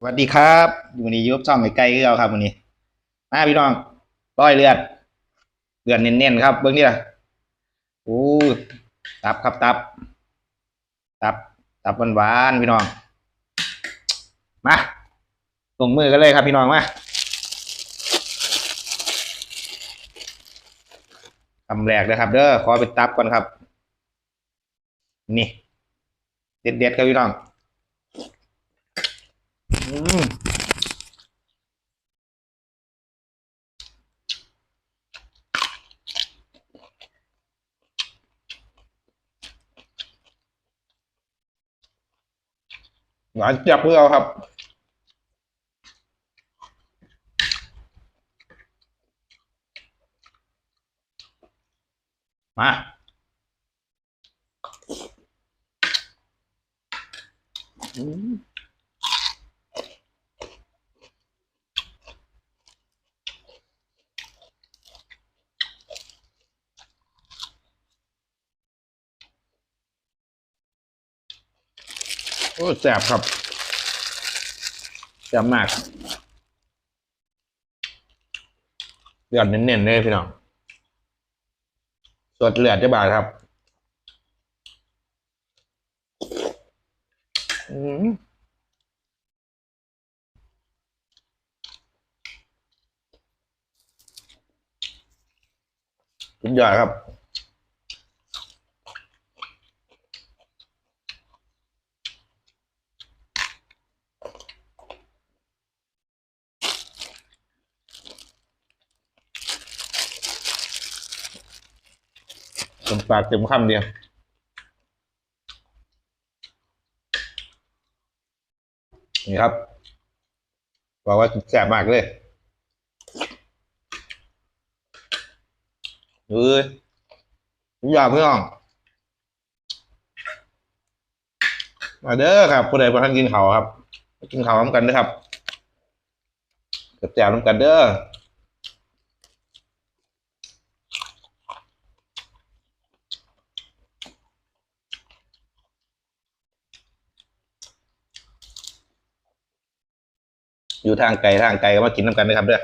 สวัสดีครับวันนี้ยุบช่องไก่ไก่คือเราครับวันนี้มาพี่น้องร้อยเลือดเลือดเน้นๆครับ เบื้องนี้ล่ะโอ้ตับครับตับ ตับ ตับหวานๆพี่น้อง มาลงมือกันเลยครับพี่น้องมาคำแรกนะครับ เด้อขอไปตับก่อนครับ นี่ เด็ดๆครับพี่น้อง หวานจับเพื่อเอาครับมาอืม โอ้แสบครับแสบมากเลือดเน้นๆเลยพี่น้องสดเลือดจะบาดครับอืมสุดยอดครับ เต็มปากเต็มคำเดียวนี่ครับบอกว่าแสบมากเลยเอ้ยอยากพี่องมาเด้อครับผู้ใดบ่ทันกินเขาครับ กินเขาวน้ำกันเด้อครับเกับแจวน้ำกันเด้อ อยู่ทางไกลทางไกลก็มากินน้ำกันนะครับเด้อ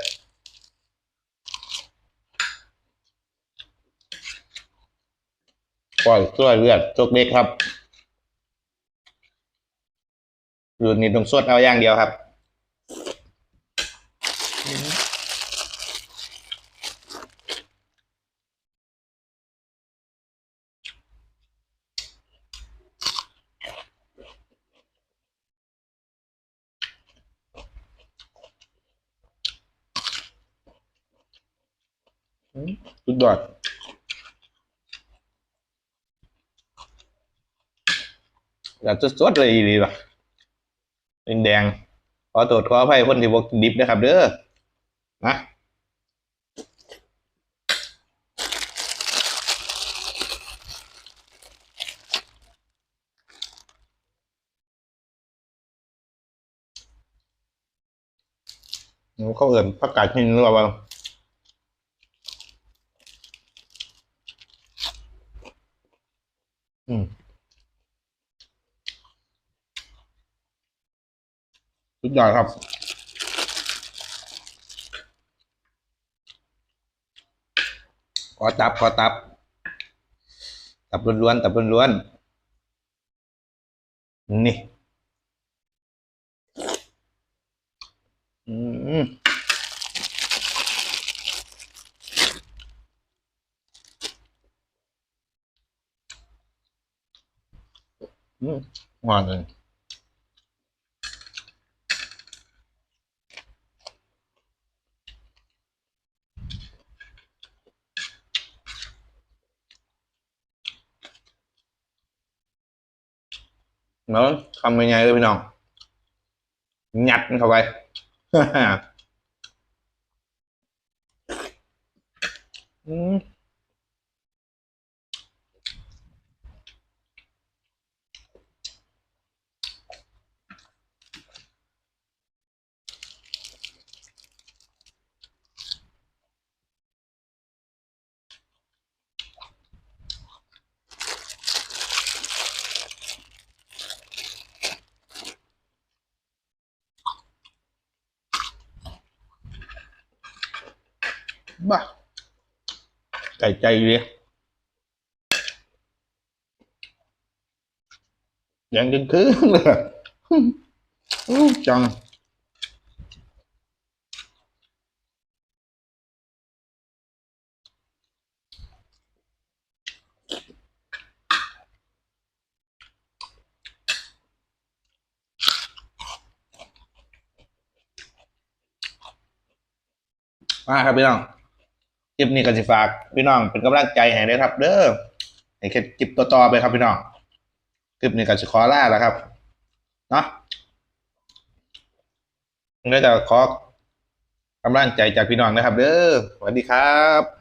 ปล่อยช่วยเลือดจกเด็กครับอยู่นี่ตรงสวดเอาอย่างเดียวครับ สุดยอดอยากจะสดเลยอีหลีว่ะเป็นแดงขอตรวจขออภัยคนที่บอกดิบนะครับ เด้อนะเขาเอิ่นผักกาดหินหรือเปล่า อืม สุดยอดครับ ขอตับ ขอตับ ตับล้วนๆตับล้วนๆนี่ อืม อืมหวานเลยเนาะ ทำยังไงเลยพี่น้อ คลิปนี้ก็สิฝากพี่น้องเป็นกำลังใจให้ด้ครับ เด้อให้คลิปต่อๆไปครับพี่น้องคลิปนี้ก็สิขอลาแล้วครับเนาะแล้วจะขอกำลังใจจากพี่น้องนะครับ เด้อสวัสดีครับ